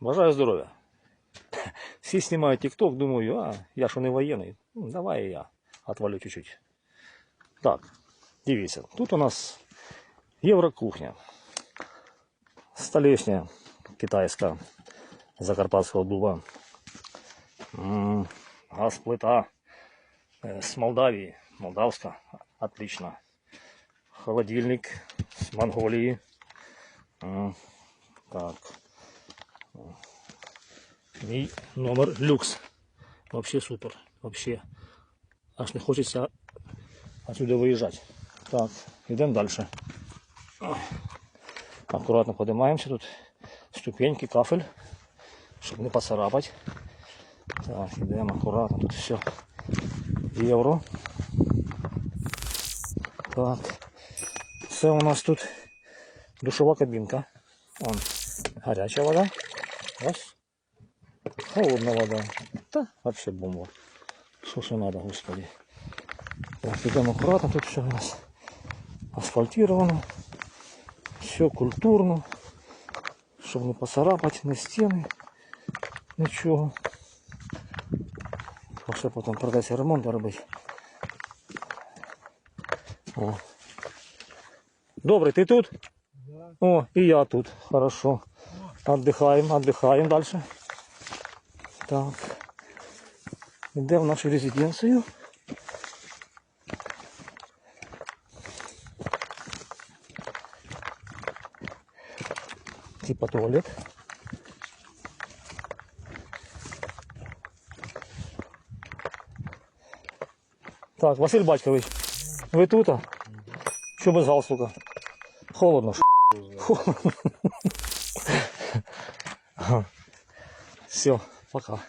Бажаю здоров'я. Всі знімають тік-ток, думаю, а я що не воєнний. Ну, Давай і я отвалю чуть-чуть. Так, дивіться, тут у нас єврокухня. Столешня китайська закарпатського дуба. М, Газплита э, с Молдавии. Молдавска. Отлично. Холодильник с Монголии. М, Так. Мій номер люкс. Вообще супер. Вообще. Аж не хочеться отсюда виїжджати. Так, йдемо далі. Аккуратно поднимаемся тут. Ступеньки, кафель, щоб не поцарапати. Так, йдемо акуратно, тут все євро. Так. Це у нас тут душова кабінка. Вон гаряча вода. Раз. Холодна вода. Та вообще бомба. Що ще надо, господи. Так, йдемо акуратно, тут все у нас асфальтировано. Все культурно. Щоб не поцарапати на стіни. Нічого. Пошли потім придеться ремонт робити. О. Добрый, ты тут? О, и я тут. Хорошо. Отдыхаем, отдыхаем дальше. Так. Йдемо в нашу резиденцію. Типа туалет. Так, Василь Батькович, ви тут? а? Що без галстука? Холодно. ж. Холодно. Все, فقط